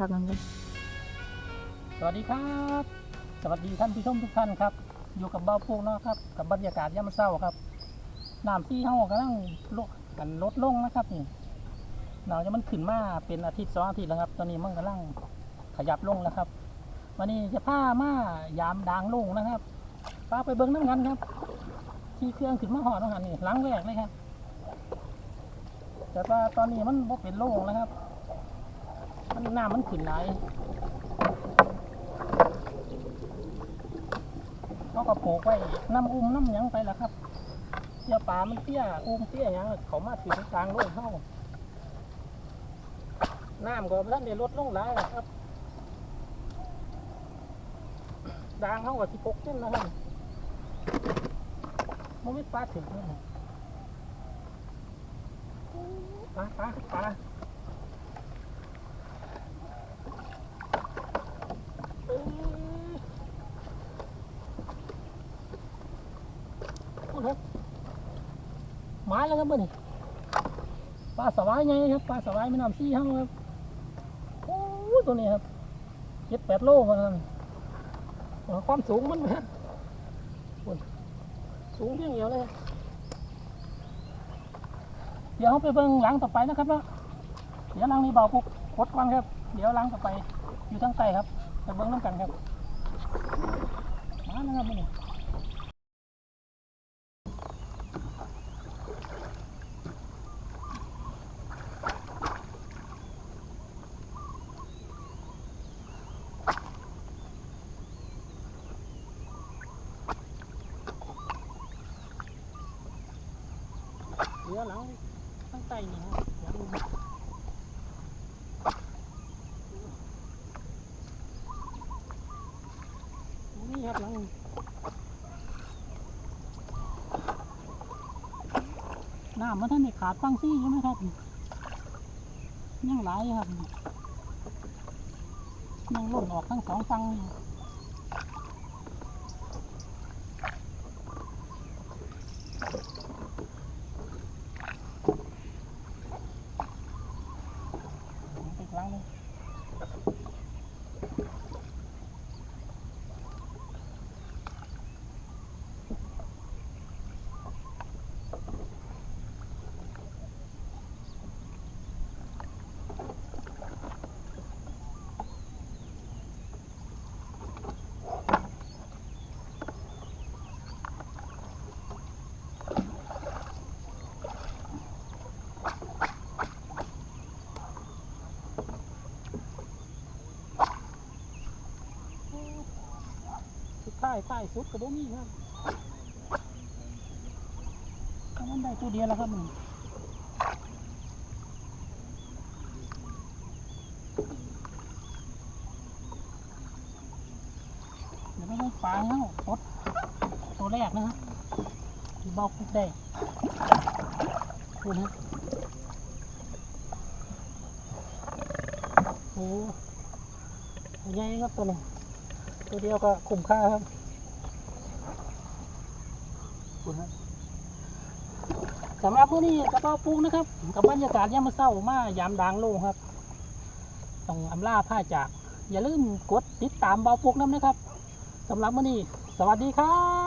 พักกันกันสวัสดีครับ สวัสดีท่านผู้ชมทุกท่านครับ อยู่กับเบ้าพูกเนาะครับ กับบรรยากาศยามเช้าครับน้ำที่เฮากำลังลดกันลดลงนะครับนี่หนาวจะมันขึ้นมาเป็นอาทิตย์สองอาทิตย์แล้วครับ ตอนนี้มันกำลังขยับลงแล้วครับ วันนี้จะพามายามดางลงนะครับพาไปเบิ้งน้ำกันครับ ที่เครื่องขึ้นมาหอดน้ำหันนี่ล้างแรกเลยครับ แต่ว่าตอนนี้มันบ่เป็นโล่งแล้วครับ มันน้ำมันขึ้นไหลเขาก็ปลูกไว้น้ำอุ้มน้ำยังไปแล้วครับเดี๋ยป่ามันเตี้ยอุ้มเตี้ยยังเขามาถึงกลางโลกเข้าน้ำก็ท่านได้ลดลงหลายแล้วครับดางเขาก็สิบหกเส้นนะครับมันไม่ปลาถึงเลยปลาปลาปลาเอ้ย ครับหมาแล้วครับเมื่อนี่ปลาสวายไงครับปลาสวายแม่น้ำซี่ห้างครับโอ้ตัวนี้ครับเจ็ดแปดโลมันครับความสูงมันครับสูงเพียงเดียวเลยเดี๋ยวเราไปเบิ่งหลังต่อไปนะครับเนาะเดี๋ยวหลังนี้เบาปุ๊บกดก่อนครับ เดี๋ยวหลังต่อไปอยู่ทางใต้ครับไปเบิ่งน้ำกันครับมาแล้วครับมื่ หลือหลังข้งใต้นี่ครับหลังนี่ครับหลังน้ำมันท่านไม่ขาดฟังซี่ใช่ไหมครับยังไหลครับยังล่นออกทั้งสองฟัง สุดท้ายใต้สุดกระโดมีครับถ้ามันได้ตัวเดียวแล้วครับนี่เดี๋ยวไม่ต้องปลาเนาะปดตัวแรกนะครับเบาคุกได้ดูนะโอ้ใหญ่ครับตัวนี้ ตัวเดียวก็คุ้มค่าครับคุณครับสำหรับผู้นี้กระเป๋าปูนะครับ กับบรรยากาศยามมื้อเช้ามายามดังโลงครับ ต้องอำลาผ้าจาก อย่าลืมกดติดตามเบาปุกน้ำนะครับสำหรับวันนี้ สวัสดีครับ